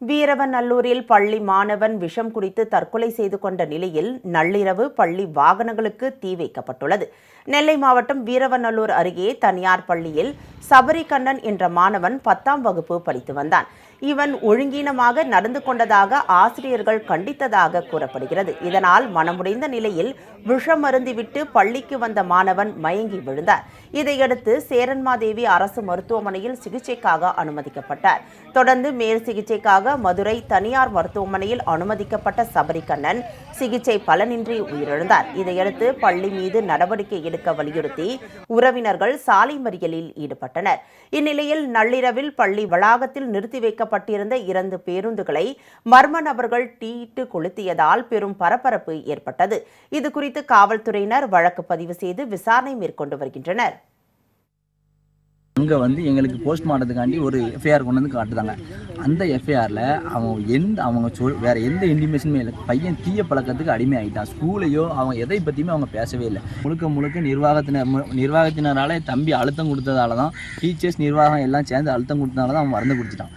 வீரவநல்லூரில் பள்ளி மாணவன் விஷம் குடித்து தற்கொலை செய்து கொண்ட நிலையில் நள்ளிரவு பள்ளி வாகனங்களுக்கு தீ வைக்கப்பட்டுள்ளது. நெல்லை மாவட்டம் வீரவநல்லூர் அருகே தனியார் பள்ளியில் சபரிகண்ணன் என்ற மாணவன் பத்தாம் வகுப்பு படித்து வந்தான். இவன் ஒழுங்கீனமாக நடந்து கொண்டதாக ஆசிரியர்கள் கண்டித்ததாக கூறப்படுகிறது. இதனால் மனமுடைந்த நிலையில் விஷம் அருந்திவிட்டு பள்ளிக்கு வந்த மாணவன் மயங்கி விழுந்தார். இதையடுத்து சேரன்மாதேவி அரசு மருத்துவமனையில் சிகிச்சைக்காக அனுமதிக்கப்பட்டார். தொடர்ந்து மேல் சிகிச்சைக்காக மதுரை தனியார் மருத்துவமனையில் அனுமதிக்கப்பட்ட சபரிகண்ணன் சிகிச்சை பலனின்றி உயிரிழந்தார். இதையடுத்து பள்ளி மீது நடவடிக்கை எடுக்க வலியுறுத்தி உறவினர்கள் சாலை மறியலில் ஈடுபட்டனர். இந்நிலையில் நள்ளிரவில் பள்ளி வளாகத்தில் நிறுத்தி வைக்கப்பட்டிருந்த இரண்டு பேருந்துகளை மர்ம நபர்கள் தீயிட்டு கொளுத்தியதால் பெரும் பரபரப்பு ஏற்பட்டது. இதுகுறித்து காவல்துறையினர் வழக்கு பதிவு செய்து விசாரணை மேற்கொண்டு வருகின்றனர். அங்கே வந்து எங்களுக்கு போஸ்ட்மார்ட்டத்துக்காண்டி ஒரு எஃப்ஐஆர் கொண்டு வந்து காட்டுதாங்க அந்த எஃப்ஐஆரில் அவன் எந்த அவங்க சொல் வேறு எந்த இன்டிமேஷனுமே இல்லை. பையன் தீய பழக்கத்துக்கு அடிமை ஆகிட்டான் ஸ்கூலையோ அவங்க எதை பற்றியுமே அவங்க பேசவே இல்லை. முழுக்க முழுக்க நிர்வாகத்தினர் மு- தம்பி அழுத்தம் கொடுத்ததால தான் டீச்சர்ஸ் நிர்வாகம் எல்லாம் சேர்ந்து அழுத்தம் கொடுத்ததால தான் அவன் மருந்து குடிச்சிட்டான்.